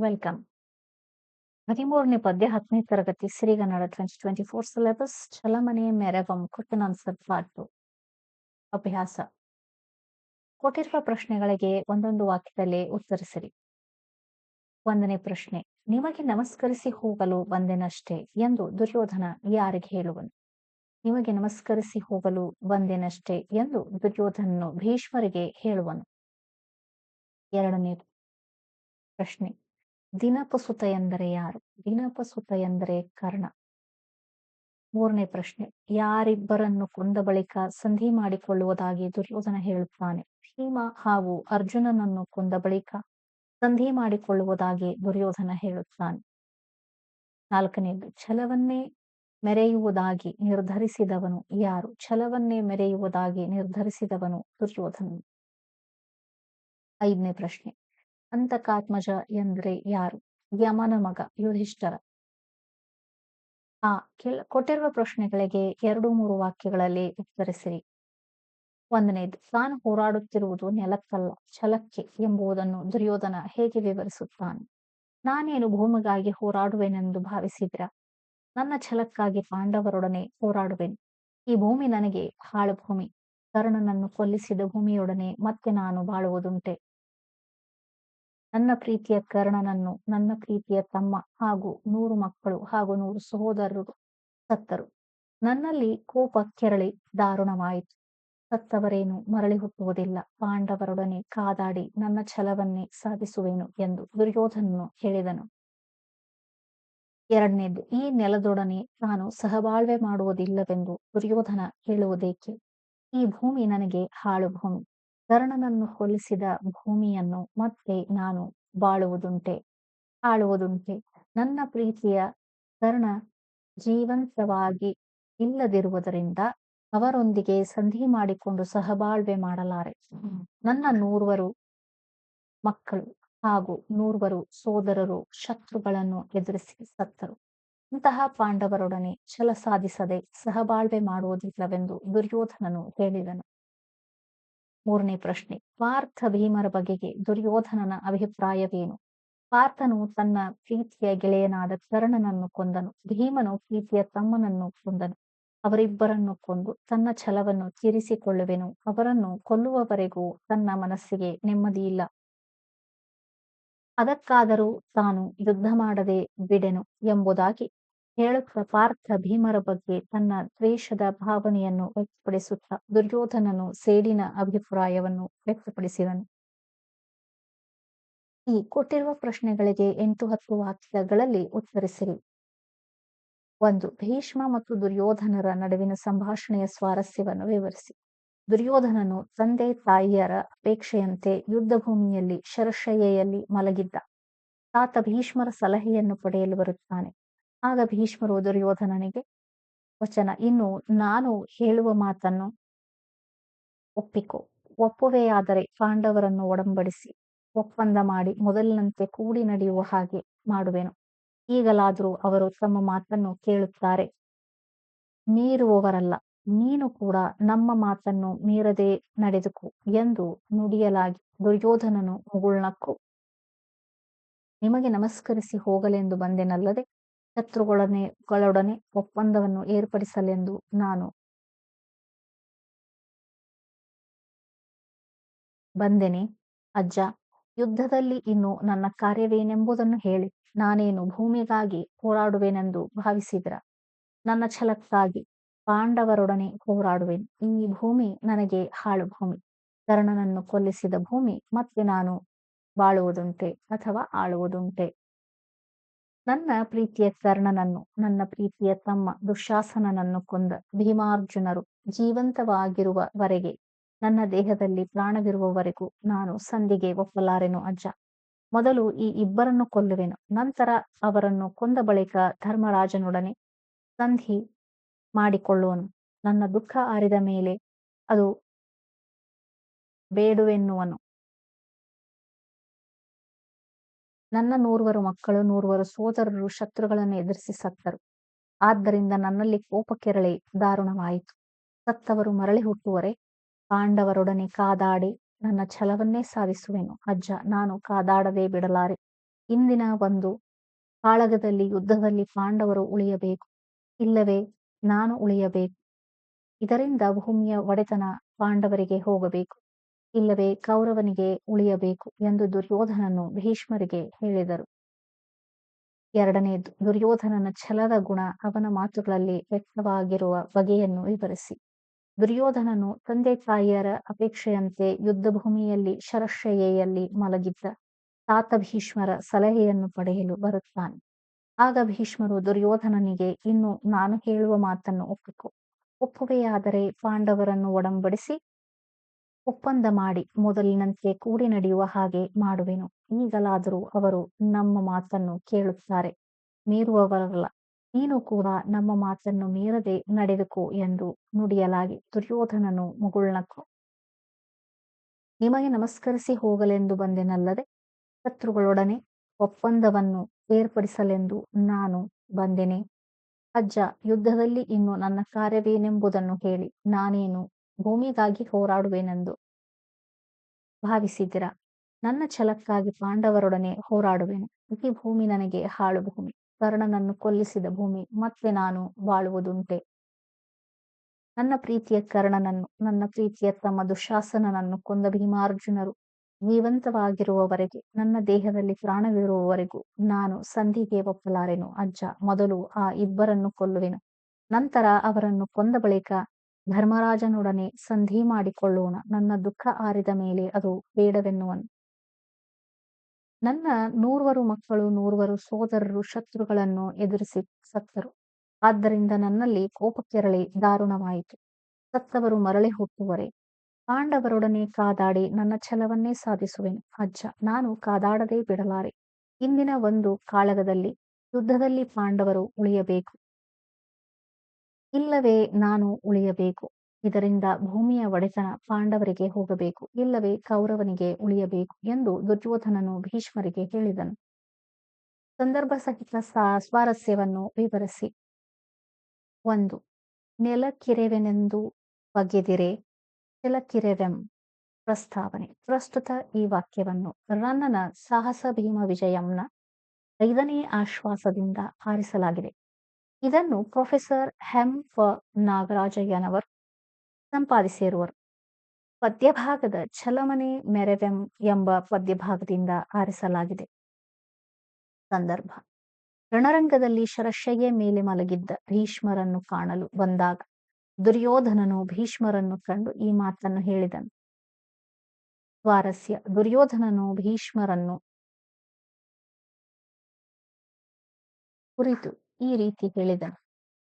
Welcome ಹದಿಮೂರನೇ ಪದ್ಯ, ಹತ್ತನೇ ತರಗತಿ Sirigannada twenty twenty four syllabus ಚಲಮನೆ ಮೆರವಂ ಕ್ವಶನ್ ಆನ್ಸರ್ ಪಾರ್ಟ್ ಟು ಅಭ್ಯಾಸ. ಕೊಟ್ಟಿರುವ ಪ್ರಶ್ನೆಗಳಿಗೆ ಒಂದೊಂದು ವಾಕ್ಯದಲ್ಲಿ ಉತ್ತರಿಸಿರಿ. ಒಂದನೇ ಪ್ರಶ್ನೆ, ನಿಮಗೆ ನಮಸ್ಕರಿಸಿ ಹೋಗಲು ಬಂದೆನಷ್ಟೇ ಎಂದು ದುರ್ಯೋಧನ ಯಾರಿಗೆ ಹೇಳುವನು? ನಿಮಗೆ ನಮಸ್ಕರಿಸಿ ಹೋಗಲು ಬಂದೆನಷ್ಟೇ ಎಂದು ದುರ್ಯೋಧನನು ಭೀಷ್ಮರಿಗೆ ಹೇಳುವನು. ಎರಡನೇ ಪ್ರಶ್ನೆ ದಿನಪಸುತ ಎಂದರೆ ಯಾರು? ದಿನಪಸುತ ಎಂದರೆ ಕರ್ಣ. ಮೂರನೇ ಪ್ರಶ್ನೆ. ಯಾರಿಬ್ಬರನ್ನು ಕೊಂದ ಬಳಿಕ ಸಂಧಿ ಮಾಡಿಕೊಳ್ಳುವುದಾಗಿ ದುರ್ಯೋಧನ ಹೇಳುತ್ತಾನೆ. ಭೀಮ ಹಾಗೂ ಅರ್ಜುನನನ್ನು ಕೊಂದ ಬಳಿಕ ಸಂಧಿ ಮಾಡಿಕೊಳ್ಳುವುದಾಗಿ ದುರ್ಯೋಧನ ಹೇಳುತ್ತಾನೆ. ನಾಲ್ಕನೇದು ಛಲವನ್ನೇ ಮೆರೆಯುವುದಾಗಿ ನಿರ್ಧರಿಸಿದವನು ಯಾರು? ಛಲವನ್ನೇ ಮೆರೆಯುವುದಾಗಿ ನಿರ್ಧರಿಸಿದವನು ದುರ್ಯೋಧನ ಐದನೇ ಪ್ರಶ್ನೆ. ಅಂತಕಾತ್ಮಜ ಎಂದರೆ ಯಾರು? ಯಮನ ಮಗ, ಯುಧಿಷ್ಠರ. ಆ ಕೆಳ ಕೊಟ್ಟಿರುವ ಪ್ರಶ್ನೆಗಳಿಗೆ ಎರಡು, ಮೂರು ವಾಕ್ಯಗಳಲ್ಲಿ ಉತ್ತರಿಸಿರಿ. ಒಂದನೇದು, ತಾನು ಹೋರಾಡುತ್ತಿರುವುದು ನೆಲಕ್ಕಲ್ಲ, ಛಲಕ್ಕೆ ಎಂಬುದನ್ನು ದುರ್ಯೋಧನ ಹೇಗೆ ವಿವರಿಸುತ್ತಾನೆ? ನಾನೇನು ಭೂಮಿಗಾಗಿ ಹೋರಾಡುವೆನೆಂದು ಭಾವಿಸಿದ್ರ? ನನ್ನ ಛಲಕ್ಕಾಗಿ ಪಾಂಡವರೊಡನೆ ಹೋರಾಡುವೆನು. ಈ ಭೂಮಿ ನನಗೆ ಹಾಳು ಭೂಮಿ. ಕರ್ಣನನ್ನು ಕೊಲ್ಲಿಸಿದ ಭೂಮಿಯೊಡನೆ ಮತ್ತೆ ನಾನು ಬಾಳುವುದುಂಟೆ. ನನ್ನ ಪ್ರೀತಿಯ ಕರ್ಣನನ್ನು, ನನ್ನ ಪ್ರೀತಿಯ ತಮ್ಮ ಹಾಗೂ ನೂರು ಮಕ್ಕಳು ಹಾಗೂ ನೂರು ಸಹೋದರರು ಸತ್ತರು. ನನ್ನಲ್ಲಿ ಕೋಪ ಕೆರಳಿ ದಾರುಣವಾಯಿತು. ಸತ್ತವರೇನು ಮರಳಿ ಹುಟ್ಟುವುದಿಲ್ಲ. ಪಾಂಡವರೊಡನೆ ಕಾದಾಡಿ ನನ್ನ ಛಲವನ್ನೇ ಸಾಧಿಸುವೆನು ಎಂದು ದುರ್ಯೋಧನನು ಹೇಳಿದನು. ಎರಡನೇದು, ಈ ನೆಲದೊಡನೆ ನಾನು ಸಹಬಾಳ್ವೆ ಮಾಡುವುದಿಲ್ಲವೆಂದು ದುರ್ಯೋಧನ ಹೇಳುವುದೇಕೆ? ಈ ಭೂಮಿ ನನಗೆ ಹಾಳು ಭೂಮಿ. ಕರ್ಣನನ್ನು ಹೋಲಿಸಿದ ಭೂಮಿಯನ್ನು ಮತ್ತೆ ನಾನು ಬಾಳುವುದುಂಟೆ, ಆಳುವುದುಂಟೆ. ನನ್ನ ಪ್ರೀತಿಯ ಕರ್ಣ ಜೀವಂತವಾಗಿ ಇಲ್ಲದಿರುವುದರಿಂದ ಅವರೊಂದಿಗೆ ಸಂಧಿ ಮಾಡಿಕೊಂಡು ಸಹಬಾಳ್ವೆ ಮಾಡಲಾರೆ. ನನ್ನ ನೂರ್ವರು ಮಕ್ಕಳು ಹಾಗೂ ನೂರ್ವರು ಸೋದರರು ಶತ್ರುಗಳನ್ನು ಎದುರಿಸಿ ಸತ್ತರು. ಇಂತಹ ಪಾಂಡವರೊಡನೆ ಛಲ ಸಾಧಿಸದೆ ಸಹಬಾಳ್ವೆ ಮಾಡುವುದಿಲ್ಲವೆಂದು ದುರ್ಯೋಧನನು ಹೇಳಿದನು. ಮೂರನೇ ಪ್ರಶ್ನೆ, ಪಾರ್ಥ ಭೀಮರ ಬಗೆಗೆ ದುರ್ಯೋಧನನ ಅಭಿಪ್ರಾಯವೇನು? ಪಾರ್ಥನು ತನ್ನ ಪ್ರೀತಿಯ ಗೆಳೆಯನಾದ ಕರ್ಣನನ್ನು ಕೊಂದನು, ಭೀಮನು ಪ್ರೀತಿಯ ತಮ್ಮನನ್ನು ಕೊಂದನು, ಅವರಿಬ್ಬರನ್ನು ಕೊಂದು ತನ್ನ ಛಲವನ್ನು ತೀರಿಸಿಕೊಳ್ಳುವೆನು, ಅವರನ್ನು ಕೊಲ್ಲುವವರೆಗೂ ತನ್ನ ಮನಸ್ಸಿಗೆ ನೆಮ್ಮದಿಯಿಲ್ಲ ಅದಕ್ಕಾದರೂ ತಾನು ಯುದ್ಧ ಮಾಡದೆ ಬಿಡೆನು ಎಂಬುದಾಗಿ ಹೇಳುತ್ತ ಪಾರ್ಥ ಭೀಮರ ಬಗ್ಗೆ ತನ್ನ ದ್ವೇಷದ ಭಾವನೆಯನ್ನು ವ್ಯಕ್ತಪಡಿಸುತ್ತಾ ದುರ್ಯೋಧನನು ಸೇಡಿನ ಅಭಿಪ್ರಾಯವನ್ನು ವ್ಯಕ್ತಪಡಿಸಿದನು. ಈ ಕೊಟ್ಟಿರುವ ಪ್ರಶ್ನೆಗಳಿಗೆ ಎಂಟು ಹತ್ತು ವಾಕ್ಯಗಳಲ್ಲಿ ಉತ್ತರಿಸಿರಿ. ಒಂದು, ಭೀಷ್ಮ ಮತ್ತು ದುರ್ಯೋಧನರ ನಡುವಿನ ಸಂಭಾಷಣೆಯ ಸ್ವಾರಸ್ಯವನ್ನು ವಿವರಿಸಿ. ದುರ್ಯೋಧನನು ತಂದೆ ತಾಯಿಯರ ಅಪೇಕ್ಷೆಯಂತೆ ಯುದ್ಧಭೂಮಿಯಲ್ಲಿ ಶರಶಯ್ಯೆಯಲ್ಲಿ ಮಲಗಿದ್ದ. ತಾತ ಭೀಷ್ಮರ ಸಲಹೆಯನ್ನು ಪಡೆಯಲು ಬರುತ್ತಾನೆ. ಆಗ ಭೀಷ್ಮರು ದುರ್ಯೋಧನನಿಗೆ ವಚನ, ಇನ್ನು ನಾನು ಹೇಳುವ ಮಾತನ್ನು ಒಪ್ಪಿಕೊ. ಒಪ್ಪುವೆಯಾದರೆ ಪಾಂಡವರನ್ನು ಒಡಂಬಡಿಸಿ, ಒಪ್ಪಂದ ಮಾಡಿ ಮೊದಲಿನಂತೆ ಕೂಡಿ ನಡೆಯುವ ಹಾಗೆ ಮಾಡುವೆನು. ಈಗಲಾದರೂ ಅವರು ತಮ್ಮ ಮಾತನ್ನು ಕೇಳುತ್ತಾರೆ. ಮೀರುವವರಲ್ಲ, ನೀನು ಕೂಡ ನಮ್ಮ ಮಾತನ್ನು ಮೀರದೆ ನಡೆದುಕು ಎಂದು ನುಡಿಯಲಾಗಿ ದುರ್ಯೋಧನನು ಮುಗುಳ್ನಕ್ಕು. ನಿಮಗೆ ನಮಸ್ಕರಿಸಿ ಹೋಗಲೆಂದು ಬಂದೆನಲ್ಲದೆ ಶತ್ರುಗಳೊಡನೆ ಗಳೊಡನೆ ಒಪ್ಪಂದವನ್ನು ಏರ್ಪಡಿಸಲೆಂದು ನಾನು ಬಂದೆನೆ. ಅಜ್ಜ, ಯುದ್ಧದಲ್ಲಿ ಇನ್ನು ನನ್ನ ಕಾರ್ಯವೇನೆಂಬುದನ್ನು ಹೇಳಿ. ನಾನೇನು ಭೂಮಿಗಾಗಿ ಹೋರಾಡುವೆನೆಂದು ಭಾವಿಸಿದ್ರ? ನನ್ನ ಛಲಕ್ಕಾಗಿ ಪಾಂಡವರೊಡನೆ ಹೋರಾಡುವೆನು. ಈ ಭೂಮಿ ನನಗೆ ಹಾಳು ಭೂಮಿ. ಕರ್ಣನನ್ನು ಕೊಲ್ಲಿಸಿದ ಭೂಮಿ ಮತ್ತೆ ನಾನು ಬಾಳುವುದುಂಟೆ ಅಥವಾ ಆಳುವುದುಂಟೆ. ನನ್ನ ಪ್ರೀತಿಯ ಕರ್ಣನನ್ನು ನನ್ನ ಪ್ರೀತಿಯ ತಮ್ಮ, ದುಶಾಸನನನ್ನು ಕೊಂದ ಭೀಮಾರ್ಜುನರು ಜೀವಂತವಾಗಿರುವವರೆಗೆ, ನನ್ನ ದೇಹದಲ್ಲಿ ಪ್ರಾಣವಿರುವವರೆಗೂ ನಾನು ಸಂಧಿಗೆ ಒಪ್ಪಲಾರೆನು ಅಜ್ಜ. ಮೊದಲು ಈ ಇಬ್ಬರನ್ನು ಕೊಲ್ಲುವೆನು, ನಂತರ ಅವರನ್ನು ಕೊಂದ ಬಳಿಕ ಧರ್ಮರಾಜನೊಡನೆ ಸಂಧಿ ಮಾಡಿಕೊಳ್ಳುವನು. ನನ್ನ ದುಃಖ ಆರಿದ ಮೇಲೆ ಅದು ಬೇಡುವೆನ್ನುವನು. ನನ್ನ ನೂರ್ವರು ಮಕ್ಕಳು, ನೂರ್ವರು ಸೋದರರು ಶತ್ರುಗಳನ್ನು ಎದುರಿಸಿ ಸತ್ತರು. ಆದ್ದರಿಂದ ನನ್ನಲ್ಲಿ ಕೋಪ ಕೆರಳಿ ದಾರುಣವಾಯಿತು ಸತ್ತವರು ಮರಳಿ ಹುಟ್ಟುವರೆ, ಪಾಂಡವರೊಡನೆ ಕಾದಾಡಿ ನನ್ನ ಛಲವನ್ನೇ ಸಾಧಿಸುವೆನು. ಅಜ್ಜ, ನಾನು ಕಾದಾಡದೆ ಬಿಡಲಾರೆ. ಇಂದಿನ ಒಂದು ಕಾಳಗದಲ್ಲಿ, ಯುದ್ಧದಲ್ಲಿ ಪಾಂಡವರು ಉಳಿಯಬೇಕು. ಇಲ್ಲವೇ, ನಾನು ಉಳಿಯಬೇಕು. ಇದರಿಂದ ಭೂಮಿಯ ಒಡೆತನ ಪಾಂಡವರಿಗೆ ಹೋಗಬೇಕು. ಇಲ್ಲವೇ ಕೌರವನಿಗೆ ಉಳಿಯಬೇಕು ಎಂದು ದುರ್ಯೋಧನನು ಭೀಷ್ಮರಿಗೆ ಹೇಳಿದರು. ಎರಡನೇ ದುರ್ಯೋಧನನ ಛಲದ ಗುಣ ಅವನ ಮಾತುಗಳಲ್ಲಿ ವ್ಯಕ್ತವಾಗಿರುವ ಬಗೆಯನ್ನು ವಿವರಿಸಿ. ದುರ್ಯೋಧನನು ತಂದೆ ತಾಯಿಯರ ಅಪೇಕ್ಷೆಯಂತೆ ಯುದ್ಧ ಭೂಮಿಯಲ್ಲಿ ಶರಶ್ರಯೆಯಲ್ಲಿ ಮಲಗಿದ್ದ. ತಾತ ಭೀಷ್ಮರ ಸಲಹೆಯನ್ನು ಪಡೆಯಲು ಬರುತ್ತಾನೆ. ಆಗ ಭೀಷ್ಮರು ದುರ್ಯೋಧನನಿಗೆ, ಇನ್ನು ನಾನು ಹೇಳುವ ಮಾತನ್ನು ಒಪ್ಪಿಕೊ. ಒಪ್ಪುವೆಯಾದರೆ ಪಾಂಡವರನ್ನು ಒಡಂಬಡಿಸಿ ಒಪ್ಪಂದ ಮಾಡಿ ಮೊದಲಿನಂತೆ ಕೂಡಿ ನಡೆಯುವ ಹಾಗೆ ಮಾಡುವೆನು. ಈಗಲಾದರೂ ಅವರು ನಮ್ಮ ಮಾತನ್ನು ಕೇಳುತ್ತಾರೆ, ಮೀರುವವರಲ್ಲ. ನೀನು ಕೂಡ ನಮ್ಮ ಮಾತನ್ನು ಮೀರದೆ ನಡೆದುಕೋ ಎಂದು ನುಡಿಯಲಾಗಿ ದುರ್ಯೋಧನನು ಮುಗುಳ್ನಕ್ಕು. ನಿಮಗೆ ನಮಸ್ಕರಿಸಿ ಹೋಗಲೆಂದು ಬಂದೆನಲ್ಲದೆ, ಶತ್ರುಗಳೊಡನೆ ಒಪ್ಪಂದವನ್ನು ಏರ್ಪಡಿಸಲೆಂದು ನಾನು ಬಂದೆನೆ. ಅಜ್ಜ, ಯುದ್ಧದಲ್ಲಿ ಇನ್ನು ನನ್ನ ಕಾರ್ಯವೇನೆಂಬುದನ್ನು ಹೇಳಿ, ನಾನೇನು ಭೂಮಿಗಾಗಿ ಹೋರಾಡುವೆನೆಂದು ಭಾವಿಸಿದಿರ ನನ್ನ ಛಲಕ್ಕಾಗಿ ಪಾಂಡವರೊಡನೆ ಹೋರಾಡುವೆನು. ಈ ಭೂಮಿ ನನಗೆ ಹಾಳು ಭೂಮಿ. ಕರ್ಣನನ್ನು ಕೊಲ್ಲಿಸಿದ ಭೂಮಿ. ಮತ್ತೆ ನಾನು ಬಾಳುವುದುಂಟೆ. ನನ್ನ ಪ್ರೀತಿಯ ಕರ್ಣನನ್ನು, ನನ್ನ ಪ್ರೀತಿಯ ತಮ್ಮ ದುಶಾಸನನನ್ನು ಕೊಂದ ಭೀಮಾರ್ಜುನರು. ಜೀವಂತವಾಗಿರುವವರೆಗೆ, ನನ್ನ ದೇಹದಲ್ಲಿ ಪ್ರಾಣವಿರುವವರೆಗೂ ನಾನು ಸಂಧಿಗೆ ಒಪ್ಪಲಾರೆನು, ಅಜ್ಜ. ಮೊದಲು ಆ ಇಬ್ಬರನ್ನು ಕೊಲ್ಲುವೆನು. ನಂತರ ಅವರನ್ನು ಕೊಂದ ಬಳಿಕ ಧರ್ಮರಾಜನೊಡನೆ ಸಂಧಿ ಮಾಡಿಕೊಳ್ಳೋಣ. ನನ್ನ ದುಃಖ ಆರಿದ ಮೇಲೆ ಅದು ಬೇಡವೆನ್ನುವನು. ನನ್ನ ನೂರ್ವರು ಮಕ್ಕಳು, ನೂರ್ವರು ಸೋದರರು ಶತ್ರುಗಳನ್ನು ಎದುರಿಸಿ ಸತ್ತರು. ಆದ್ದರಿಂದ ನನ್ನಲ್ಲಿ ಕೋಪಕ್ಕೆರಳಿ ದಾರುಣವಾಯಿತು. ಸತ್ತವರು ಮರಳಿ ಹುಟ್ಟುವರೆ. ಪಾಂಡವರೊಡನೆ ಕಾದಾಡಿ ನನ್ನ ಛಲವನ್ನೇ ಸಾಧಿಸುವೆನು. ಅಜ್ಜ, ನಾನು ಕಾದಾಡದೇ ಬಿಡಲಾರೆ. ಇಂದಿನ ಒಂದು ಕಾಳಗದಲ್ಲಿ, ಯುದ್ಧದಲ್ಲಿ ಪಾಂಡವರು ಉಳಿಯಬೇಕು. ಇಲ್ಲವೇ ನಾನು ಉಳಿಯಬೇಕು. ಇದರಿಂದ ಭೂಮಿಯ ಒಡೆತನ ಪಾಂಡವರಿಗೆ ಹೋಗಬೇಕು. ಇಲ್ಲವೇ ಕೌರವನಿಗೆ ಉಳಿಯಬೇಕು ಎಂದು ದುರ್ಯೋಧನನು ಭೀಷ್ಮರಿಗೆ ಹೇಳಿದನು. ಸಂದರ್ಭ ಸಹಿತ ಸ್ವಾರಸ್ಯವನ್ನು ವಿವರಿಸಿ. ಒಂದು ನೆಲಕಿರೆವೆನೆಂದು ಬಗೆದಿರೆ. ನೆಲಕಿರೆವೆಂ ಪ್ರಸ್ತಾವನೆ. ಪ್ರಸ್ತುತ ಈ ವಾಕ್ಯವನ್ನು ರನ್ನನ ಸಾಹಸ ಭೀಮ ವಿಜಯಂನ ಐದನೇ ಆಶ್ವಾಸದಿಂದ ಆರಿಸಲಾಗಿದೆ. ಇದನ್ನು ಪ್ರೊಫೆಸರ್ ಹೆಂ ಫ ನಾಗರಾಜಯ್ಯನವರು ಸಂಪಾದಿಸಿರುವರು. ಪದ್ಯಭಾಗದ ಛಲಮನೆ ಮೆರೆವೆಂ ಎಂಬ ಪದ್ಯಭಾಗದಿಂದ ಆರಿಸಲಾಗಿದೆ. ಸಂದರ್ಭ. ರಣರಂಗದಲ್ಲಿ ಶರಶಯ್ಯ ಮೇಲೆ ಮಲಗಿದ್ದ ಭೀಷ್ಮರನ್ನು ಕಾಣಲು ಬಂದಾಗ ದುರ್ಯೋಧನನು ಭೀಷ್ಮರನ್ನು ಕಂಡು ಈ ಮಾತನ್ನು ಹೇಳಿದನು. ಸ್ವಾರಸ್ಯ. ದುರ್ಯೋಧನನು ಭೀಷ್ಮರನ್ನು ಕುರಿತು ಈ ರೀತಿ ಹೇಳಿದ.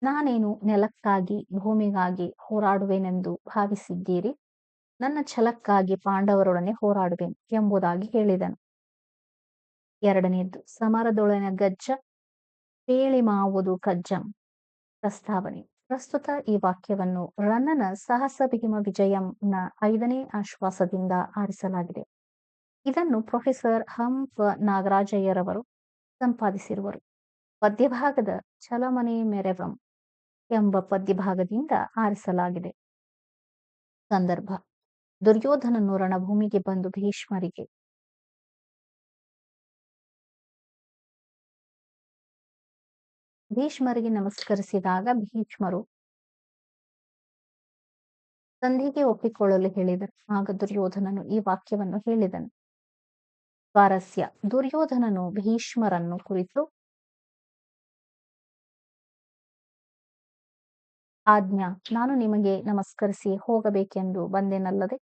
ನಾನೇನು ನೆಲಕ್ಕಾಗಿ, ಭೂಮಿಗಾಗಿ ಹೋರಾಡುವೆನೆಂದು ಭಾವಿಸಿದ್ದೀರಿ? ನನ್ನ ಛಲಕ್ಕಾಗಿ ಪಾಂಡವರೊಡನೆ ಹೋರಾಡುವೆನು, ಎಂಬುದಾಗಿ ಹೇಳಿದನು. ಎರಡನೆಯದ್ದು ಸಮರದೊಳನ ಗಜ್ಜ ಪೇಳಿ ಮಾವುದು ಕಜ್ಜಂ. ಪ್ರಸ್ತಾವನೆ. ಪ್ರಸ್ತುತ ಈ ವಾಕ್ಯವನ್ನು ರನ್ನನ ಸಾಹಸ ಭೀಮ ನ ಐದನೇ ಆಶ್ವಾಸದಿಂದ ಆರಿಸಲಾಗಿದೆ. ಇದನ್ನು ಪ್ರೊಫೆಸರ್ ಹಂ ನಾಗರಾಜಯ್ಯರವರು ಸಂಪಾದಿಸಿರುವರು. ಪದ್ಯಭಾಗದ ಚಲಮನೆ ಮೆರೆವಂ ಎಂಬ ಪದ್ಯಭಾಗದಿಂದ ಆರಿಸಲಾಗಿದೆ ಸಂದರ್ಭ. ದುರ್ಯೋಧನನು ರಣಭೂಮಿಗೆ ಬಂದು ಭೀಷ್ಮರಿಗೆ ಭೀಷ್ಮರಿಗೆ ನಮಸ್ಕರಿಸಿದಾಗ ಭೀಷ್ಮರು ಸಂಧಿಗೆ ಒಪ್ಪಿಕೊಳ್ಳಲು ಹೇಳಿದರು. ಆಗ ದುರ್ಯೋಧನನು ಈ ವಾಕ್ಯವನ್ನು ಹೇಳಿದನು. ಸ್ವಾರಸ್ಯ. ದುರ್ಯೋಧನನು ಭೀಷ್ಮರನ್ನು ಕುರಿತು ಆಜ್ಞಾ, ನಾನು ನಿಮಗೆ ನಮಸ್ಕರಿಸಿ ಹೋಗಬೇಕೆಂದು ಬಂದೆನಲ್ಲದೆ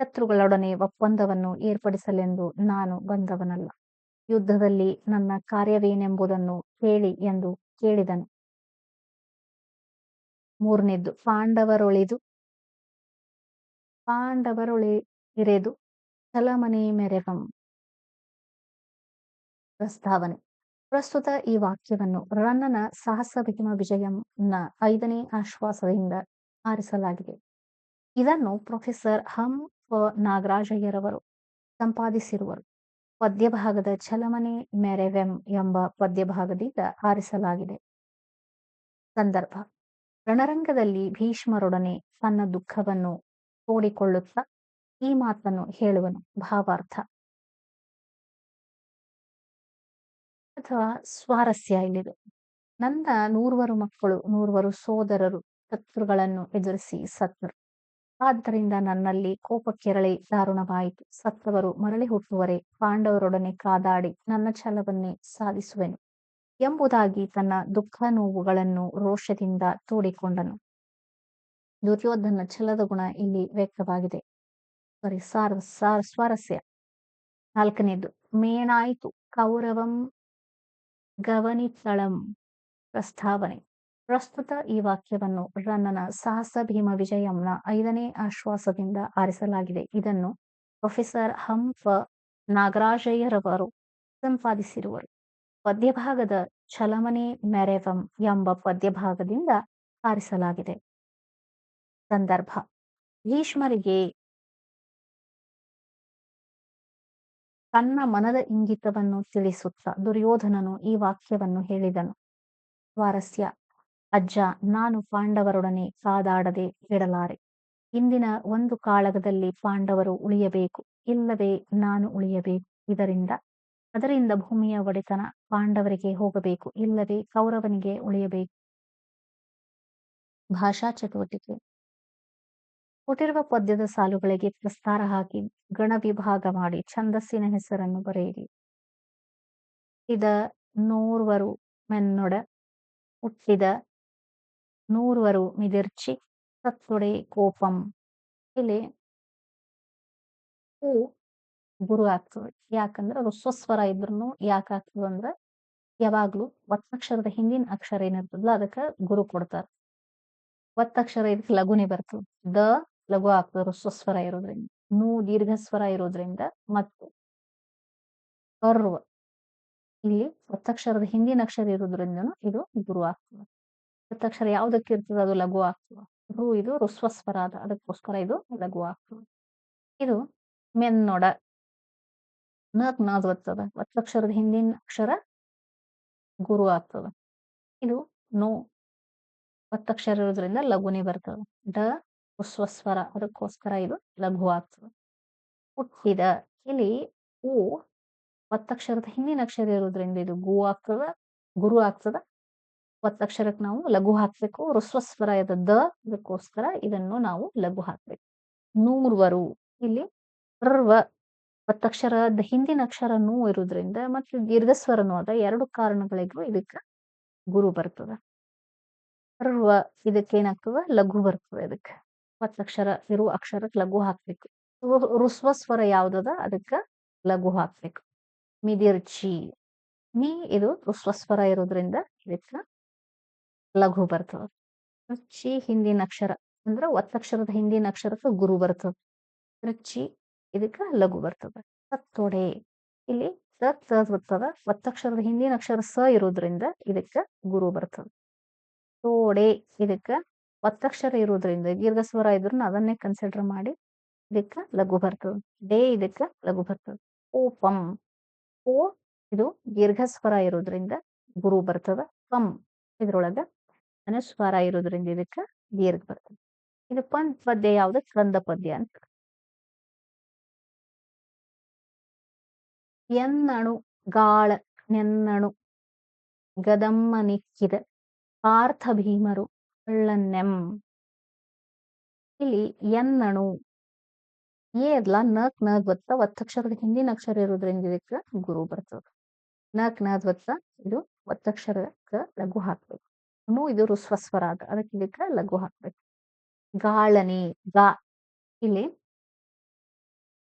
ಶತ್ರುಗಳೊಡನೆ ಒಪ್ಪಂದವನ್ನು ಏರ್ಪಡಿಸಲೆಂದು ನಾನು ಬಂದವನಲ್ಲ. ಯುದ್ಧದಲ್ಲಿ ನನ್ನ ಕಾರ್ಯವೇನೆಂಬುದನ್ನು ಹೇಳಿ ಎಂದು ಕೇಳಿದನು. ಮೂರನೇದ್ದು ಪಾಂಡವರೊಳಿದು. ಪಾಂಡವರೊಳಿ ಇರೆದು ಚಲಮನೆ ಮೆರೆವಂ. ಪ್ರಸ್ತಾವನೆ. ಪ್ರಸ್ತುತ ಈ ವಾಕ್ಯವನ್ನು ರನ್ನನ ಸಾಹಸ ಭೀಮ ವಿಜಯಂನ ಐದನೇ ಆಶ್ವಾಸದಿಂದ ಆರಿಸಲಾಗಿದೆ. ಇದನ್ನು ಪ್ರೊಫೆಸರ್ ಹಂ ನಾಗರಾಜಯ್ಯರವರು ಸಂಪಾದಿಸಿರುವರು. ಪದ್ಯಭಾಗದ ಛಲಮನೆ ಮೆರೆವೆಂ ಎಂಬ ಪದ್ಯಭಾಗದಿಂದ ಆರಿಸಲಾಗಿದೆ. ಸಂದರ್ಭ. ರಣರಂಗದಲ್ಲಿ ಭೀಷ್ಮರೊಡನೆ ತನ್ನ ದುಃಖವನ್ನು ತೋಡಿಕೊಳ್ಳುತ್ತಾ ಈ ಮಾತನ್ನು ಹೇಳುವನು. ಭಾವಾರ್ಥ. ಅಥವಾ ಸ್ವಾರಸ್ಯ ಇಲ್ಲಿದೆ. ನನ್ನ ನೂರ್ವರು ಮಕ್ಕಳು, ನೂರ್ವರು ಸೋದರರು, ಶತ್ರುಗಳನ್ನು ಎದುರಿಸಿ ಸತ್ರು. ಆದ್ದರಿಂದ ನನ್ನಲ್ಲಿ ಕೋಪ ಕೆರಳಿ ದಾರುಣವಾಯಿತು. ಸತ್ರವರು ಮರಳಿ ಹುಟ್ಟುವರೆ ಪಾಂಡವರೊಡನೆ ಕಾದಾಡಿ ನನ್ನ ಛಲವನ್ನೇ ಸಾಧಿಸುವೆನು ಎಂಬುದಾಗಿ ತನ್ನ ದುಃಖ ನೋವುಗಳನ್ನು ರೋಷದಿಂದ ತೋಡಿಕೊಂಡನು. ದುರ್ಯೋಧನ ಛಲದ ಗುಣ ಇಲ್ಲಿ ವ್ಯಕ್ತವಾಗಿದೆ. ಸಾರಿ, ಸಾರ ಸ್ವಾರಸ್ಯ. ನಾಲ್ಕನೇದು ಮೇಣಾಯಿತು ಕೌರವಂ ಗವನಿತಳಂ ಪ್ರಸ್ತಾವನೆ. ಪ್ರಸ್ತುತ ಈ ವಾಕ್ಯವನ್ನು ರನ್ನನ ಸಾಹಸ ಭೀಮ ವಿಜಯಂನ ಐದನೇ ಆಶ್ವಾಸದಿಂದ ಆರಿಸಲಾಗಿದೆ. ಇದನ್ನು ಪ್ರೊಫೆಸರ್ ಹಂಫ ನಾಗರಾಜಯ್ಯರವರು ಸಂಪಾದಿಸಿರುವರು. ಪದ್ಯಭಾಗದ ಚಲಮನೆ ಮೆರೆವಂ ಎಂಬ ಪದ್ಯಭಾಗದಿಂದ ಆರಿಸಲಾಗಿದೆ. ಸಂದರ್ಭ. ಭೀಷ್ಮರಿಗೆ ತನ್ನ ಮನದ ಇಂಗಿತವನ್ನು ತಿಳಿಸುತ್ತ ದುರ್ಯೋಧನನು ಈ ವಾಕ್ಯವನ್ನು ಹೇಳಿದನು. ಸ್ವಾರಸ್ಯ ಅಜ್ಜ, ನಾನು ಪಾಂಡವರೊಡನೆ ಕಾದಾಡದೆ ಬಿಡಲಾರೆ ಇಂದಿನ ಒಂದು ಕಾಳಗದಲ್ಲಿ ಪಾಂಡವರು ಉಳಿಯಬೇಕು, ಇಲ್ಲವೇ ನಾನು ಉಳಿಯಬೇಕು. ಇದರಿಂದ, ಅದರಿಂದ ಭೂಮಿಯ ಒಡೆತನ ಪಾಂಡವರಿಗೆ ಹೋಗಬೇಕು, ಇಲ್ಲವೇ ಕೌರವನಿಗೆ ಉಳಿಯಬೇಕು. ಭಾಷಾ ಚಟುವಟಿಕೆ. ಕೊಟ್ಟಿರುವ ಪದ್ಯದ ಸಾಲುಗಳಿಗೆ ಪ್ರಸ್ತಾರ ಹಾಕಿ ಗಣ ವಿಭಾಗ ಮಾಡಿ ಛಂದಸ್ಸಿನ ಹೆಸರನ್ನು ಬರೆಯಿರಿ. ಇದ ನೂರ್ವರು ಮೆನ್ನೊಡ, ಹುಟ್ಟಿದ ನೂರ್ವರು ಮಿದಿರ್ಚಿ, ಸತ್ತೊಡೆ ಕೋಪಂ. ಇಲ್ಲಿ ಹೂ ಗುರು ಆಗ್ತದೆ. ಯಾಕಂದ್ರೆ ಅದು ಸ್ವಸ್ವರ ಇದ್ರು ಯಾಕೆ ಅಂದ್ರೆ ಯಾವಾಗ್ಲೂ ಒತ್ತಕ್ಷರದ ಹಿಂದಿನ ಅಕ್ಷರ ಏನಿರ್ತದಲ್ಲ, ಅದಕ್ಕೆ ಗುರು ಕೊಡ್ತಾರ. ಒತ್ತಕ್ಷರ ಇದಕ್ಕೆ ಲಘುನೇ ಬರ್ತದೆ. ದ ಲಘು ಆಗ್ತದೆ ಸ್ವರ ಇರೋದ್ರಿಂದ ನೂ ದೀರ್ಘ ಸ್ವರ ಇರೋದ್ರಿಂದ ಮತ್ತು ಕರ್ವ. ಇಲ್ಲಿ ಒತ್ತಕ್ಷರದ ಹಿಂದಿನ ಅಕ್ಷರ ಇರೋದ್ರಿಂದ ಇದು ಗುರು ಆಗ್ತದ ಒತ್ತಕ್ಷರ ಯಾವ್ದಕ್ಕೆ ಇರ್ತದೆ ಅದು ಲಘು ಆಗ್ತದ ರು ಇದು ರುಸ್ವಸ್ವರ ಅದ ಅದಕ್ಕೋಸ್ಕರ ಇದು ಲಘು ಆಗ್ತದ ಇದು ಮೆನ್ನೊಡ. ನಕ್ ನಾದ್ ಒತ್ತದ ಒತ್ತಕ್ಷರದ ಹಿಂದಿನ ಅಕ್ಷರ ಗುರು ಆಗ್ತದ ಇದು ನೋ. ಒತ್ತಕ್ಷರ ಇರೋದ್ರಿಂದ ಲಘುನೇ ಬರ್ತದ. ಡ. ಉಸ್ವಸ್ವರ ಅದಕ್ಕೋಸ್ಕರ ಇದು ಲಘು ಹುಟ್ಟಿದ ಇಲ್ಲಿ ಊ ಒತ್ತಕ್ಷರದ ಹಿಂದಿನ ಅಕ್ಷರ ಇರೋದ್ರಿಂದ ಇದು ಗು ಆಗ್ತದ ಗುರು ಆಗ್ತದ ಒತ್ತಕ್ಷರಕ್ಕೆ ನಾವು ಲಘು ಹಾಕ್ಬೇಕು ಋಸ್ವಸ್ವರ ಇದ ದ ಇದಕ್ಕೋಸ್ಕರ ಇದನ್ನು ನಾವು ಲಘು ಹಾಕ್ಬೇಕು. ನೂರ್ವರು. ಇಲ್ಲಿ ರ್ವ ಒತ್ತಕ್ಷರದ ಹಿಂದಿನ ಅಕ್ಷರ ನೂ ಇರೋದ್ರಿಂದ ಮತ್ತು ದೀರ್ಘಸ್ವರನೂ ಅದ ಎರಡು ಕಾರಣಗಳಿಗೂ ಇದಕ್ಕೆ ಗುರು ಬರ್ತದ. ರ್ವ ಇದಕ್ಕೇನಾಗ್ತದ? ಲಘು ಬರ್ತದೆ ಇದಕ್ಕೆ. ಒತ್ತಕ್ಷರ ಇರುವ ಅಕ್ಷರಕ್ಕೆ ಲಘು ಹಾಕ್ಬೇಕು. ರುಸ್ವ ಸ್ವರ ಯಾವ್ದದ? ಅದಕ್ಕೆ ಲಘು ಹಾಕ್ಬೇಕು. ಮಿದಿರ್ಚಿ. ಮೀ ಇದು ಸ್ವರ ಇರೋದ್ರಿಂದ ಇದಕ್ಕೆ ಲಘು ಬರ್ತದ. ರುಚಿ ಹಿಂದಿನ ಅಕ್ಷರ ಅಂದ್ರ ಒತ್ತಕ್ಷರದ ಹಿಂದಿನ ಅಕ್ಷರಕ್ಕೆ ಗುರು ಬರ್ತದ. ರುಚಿ ಇದಕ್ಕೆ ಲಘು ಬರ್ತದ. ಸತ್ತೊಡೆ ಇಲ್ಲಿ ಸತ್ ಬರ್ತದ. ಒತ್ತಕ್ಷರದ ಹಿಂದಿನ ಅಕ್ಷರ ಸ ಇರೋದ್ರಿಂದ ಇದಕ್ಕೆ ಗುರು ಬರ್ತದ. ತೋಡೆ ಇದಕ್ಕೆ ಒತ್ತಕ್ಷರ ಇರೋದ್ರಿಂದ ದೀರ್ಘ ಸ್ವರ ಇದ್ರು ಅದನ್ನೇ ಕನ್ಸಿಡರ್ ಮಾಡಿ, ಇದಕ್ಕೆ ಲಘು ಬರ್ತದ ಡೇ ಇದಕ್ಕೆ ಲಘು ಬರ್ತದ ಓ ಪಂ. ಓ ಇದು ದೀರ್ಘ ಸ್ವರ ಇರೋದ್ರಿಂದ ಗುರು ಬರ್ತದ, ಪಂ ಇದ್ರೊಳಗ ಅನುಸ್ವಾರ ಇರೋದ್ರಿಂದ ಇದಕ್ಕೆ ದೀರ್ಘ ಬರ್ತದ. ಇದು ಪಂತ್ ಪದ್ಯ ಯಾವ್ದು? ಕಂದ ಪದ್ಯ ಅಂತ. ಎನ್ನಣು ಗಾಳ ನೆನ್ನಣು ಗದಮ್ಮ ನಿಕ್ಕಿದ ಪಾರ್ಥ ಭೀಮರು ಅಳ್ಳನ್ನೆಂ ಇಲ್ಲಿ ಎನ್ನಣು ಅದ್ಲ ನಕ್ ನದ್ವತ್ತ ಒತ್ತಕ್ಷರದ ಹಿಂದಿನ ಅಕ್ಷರ ಇರೋದ್ರಿಂದ ಇದಕ್ಕೆ ಗುರು ಬರ್ತದ. ನಕ್ ನದ್ವತ್ತ ಇದು ಒತ್ತಕ್ಷರಕ್ಕೆ ಲಘು ಹಾಕ್ಬೇಕು. ನು ಇದು ರುಸ್ವಸ್ವರ ಅದ ಅದಕ್ಕೆ ಇದಕ್ಕೆ ಲಘು ಹಾಕ್ಬೇಕು. ಗಾಳನಿ, ಗಾ. ಇಲ್ಲಿ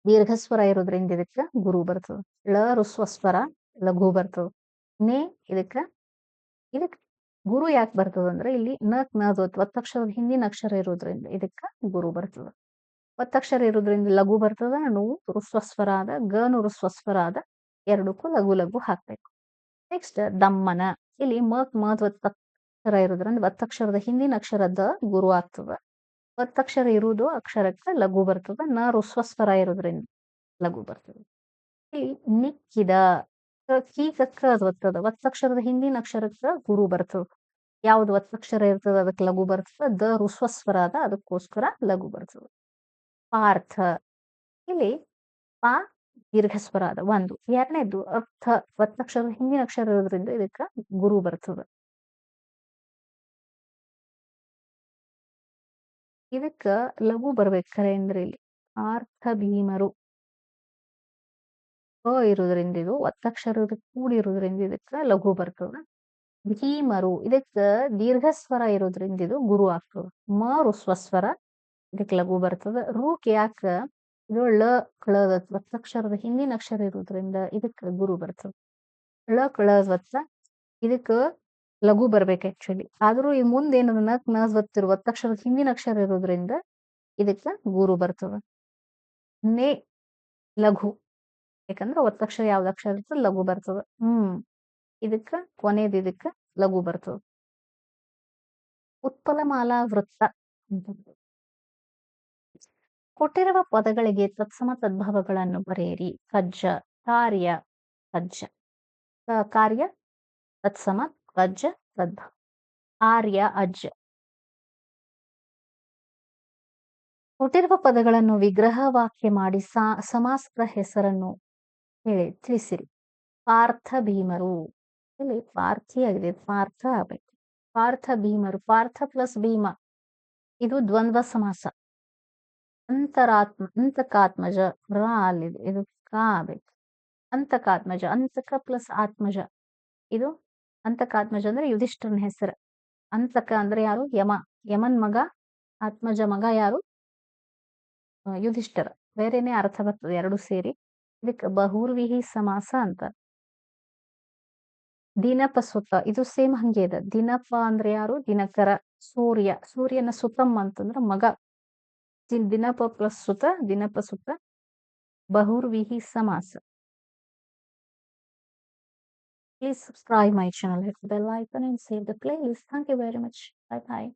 ದೀರ್ಘಸ್ವರ ಇರೋದ್ರಿಂದ ಇದಕ್ಕೆ ಗುರು ಬರ್ತದ. ಳ ರುಸ್ವಸ್ವರ ಲಘು ಬರ್ತದ. ನೇ ಇದಕ್ಕ ಇದಕ್ ಗುರು ಯಾಕೆ ಬರ್ತದ ಅಂದ್ರೆ ಇಲ್ಲಿ ನಕ್ ನದ್ ಒತ್ತಕ್ಷರದ ಹಿಂದಿನ ಅಕ್ಷರ ಇರೋದ್ರಿಂದ ಇದಕ್ಕ ಗುರು ಬರ್ತದ. ಒತ್ತಕ್ಷರ ಇರೋದ್ರಿಂದ ಲಘು ಬರ್ತದ ನು ರುಸ್ವಸ್ವರ ಆದ ಗನು ರುಸ್ವಸ್ವರ ಆದ ಎರಡಕ್ಕೂ ಲಘು ಲಘು ಹಾಕ್ಬೇಕು. ನೆಕ್ಸ್ಟ್ ದಮ್ಮನ. ಇಲ್ಲಿ ಮಕ್ ಮದ್ ಒತ್ತಕ್ಷರ ಇರೋದ್ರಿಂದ ಒತ್ತಕ್ಷರದ ಹಿಂದಿನ ಅಕ್ಷರದ ಗುರು ಆಗ್ತದ. ಒತ್ತಕ್ಷರ ಇರುವುದು ಅಕ್ಷರಕ್ಕೆ ಲಘು ಬರ್ತದ, ನ ರುಸ್ವಸ್ವರ ಇರೋದ್ರಿಂದ ಲಘು ಬರ್ತದ. ಇಲ್ಲಿ ನಿಕ್ಕಿದ. ಕೀಕಕ್ಕ ಅದು ಒತ್ತದ ಒತ್ತಕ್ಷರದ ಹಿಂದಿನ ಅಕ್ಷರಕ್ಕ ಗುರು ಬರ್ತದ. ಯಾವ್ದು ಒತ್ತಕ್ಷರ ಇರ್ತದ ಅದಕ್ಕೆ ಲಘು ಬರ್ತದ. ದ ರುಸ್ವಸ್ವರ ಅದ ಅದಕ್ಕೋಸ್ಕರ ಲಘು ಬರ್ತದ. ಪಾರ್ಥ. ಇಲ್ಲಿ ಪಾ ದೀರ್ಘ ಸ್ವರ ಅದ ಒಂದು. ಎರಡನೇದು ಅರ್ಥ. ಒತ್ತಕ್ಷರದ ಹಿಂದಿನ ಅಕ್ಷರ ಇರೋದ್ರಿಂದ ಇದಕ್ಕ ಗುರು ಬರ್ತದ. ಇದಕ್ಕ ಲಘು ಬರ್ಬೇಕು ಖರೆ ಅಂದ್ರೆ ಇಲ್ಲಿ ಆರ್ಥ ಭೀಮರು. ಅ ಇರೋದ್ರಿಂದ ಇದು, ಒತ್ತಕ್ಷರ ಕೂಡಿರೋದ್ರಿಂದ ಇದಕ್ಕ ಲಘು ಬರ್ತದ ಭೀಮರು, ಇದಕ್ಕ ದೀರ್ಘ ಸ್ವರ ಇರೋದ್ರಿಂದ ಇದು ಗುರು ಆಗ್ತದ. ಮರು ಸ್ವಸ್ವರ, ಇದಕ್ಕೆ ಲಘು ಬರ್ತದ. ರೂಕ್ ಯಾಕ? ಇದು ಳ ಕಳದ ಒತ್ತಕ್ಷರದ ಹಿಂದಿನ ಅಕ್ಷರ ಇರೋದ್ರಿಂದ ಇದಕ್ಕ ಗುರು ಬರ್ತದ. ಳ ಕಳದ ಒತ್ತ ಇದಕ್ಕ ಲಘು ಬರ್ಬೇಕು ಆಕ್ಚುಲಿ ಆದ್ರೂ ಈ ಮುಂದೆ ಏನದ ನಕ್ನ ಒತ್ತಿರುವ ಒತ್ತಕ್ಷರದ ಹಿಂದಿನ ಅಕ್ಷರ ಇರೋದ್ರಿಂದ ಇದಕ್ಕ ಗುರು ಬರ್ತದ. ನೇ, ಲಘು. ಯಾಕಂದ್ರ ಒತ್ತಕ್ಷರ ಯಾವ್ದು ಅಕ್ಷರ ಇರ್ತದ ಲಘು ಬರ್ತದ. ಹ್ಮ್. ಇದಕ್ಕ ಕೊನೆಯದು ಇದಕ್ಕ ಲಘು ಬರ್ತದ. ಉತ್ಪಲಮಾಲಾ ವೃತ್ತ ಕೊಟ್ಟಿರುವ ಪದಗಳಿಗೆ ತತ್ಸಮ ತದ್ಭಾವಗಳನ್ನು ಬರೆಯಿರಿ. ಕಜ್ಜ, ಕಾರ್ಯ ಕಜ್ಜ. ಕಾರ್ಯ, ತತ್ಸಮ, ಕಜ್ಜ, ತದ್ಭವ. ಆರ್ಯ, ಅಜ್ಜ. ಕೊಟ್ಟಿರುವ ಪದಗಳನ್ನು ವಿಗ್ರಹ ವಾಕ್ಯ ಮಾಡಿ ಸಮಾಸದ ಹೆಸರನ್ನು ಹೇಳಿ, ತಿಳಿಸಿರಿ. ಪಾರ್ಥ ಭೀಮರು. ಇಲ್ಲಿ ಪಾರ್ಥಿ ಆಗಿದೆ, ಪಾರ್ಥ ಆಗ್ಬೇಕು. ಪಾರ್ಥ ಭೀಮರು, ಪಾರ್ಥ ಪ್ಲಸ್ ಭೀಮ. ಇದು ದ್ವಂದ್ವ ಸಮಾಸ. ಅಂತರಾತ್ಮ, ಅಂತಕಾತ್ಮಜ ರಾಲಿದೆ ಅಲ್ಲಿದೆ. ಇದು ಕ ಆಗ್ಬೇಕು. ಅಂತಕಾತ್ಮಜ, ಅಂತಕ ಪ್ಲಸ್ ಆತ್ಮಜ. ಇದು ಅಂತಕಾತ್ಮಜ ಅಂದ್ರೆ ಯುಧಿಷ್ಠರನ ಹೆಸರು. ಅಂತಕ ಅಂದ್ರೆ ಯಾರು? ಯಮ. ಯಮನ್ ಮಗ, ಆತ್ಮಜ ಮಗ ಯಾರು? ಯುಧಿಷ್ಠರ. ಬೇರೆನೆ ಅರ್ಥ ಬರ್ತದೆ, ಎರಡು ಸೇರಿ. ಇದಕ್ಕೆ ಬಹುರ್ವಿಹಿ ಸಮಾಸ ಅಂತ ದಿನಪ ಸುತ್ತ ಇದು ಸೇಮ್ ಹಂಗೆ ಇದೆ ದಿನಪ ಅಂದ್ರೆ ಯಾರು ದಿನಕರ ಸೂರ್ಯ ಸೂರ್ಯನ ಸುತಮ್ ಅಂತಂದ್ರ ಮಗ ದಿನಪ ಪ್ಲಸ್ ಸುತ ದಿನಪ ಸುತ ಬಹುರ್ವಿಹಿ ಸಮಾಸ Please subscribe my channel, hit the bell icon and save the playlist. Thank you very much. Bye bye.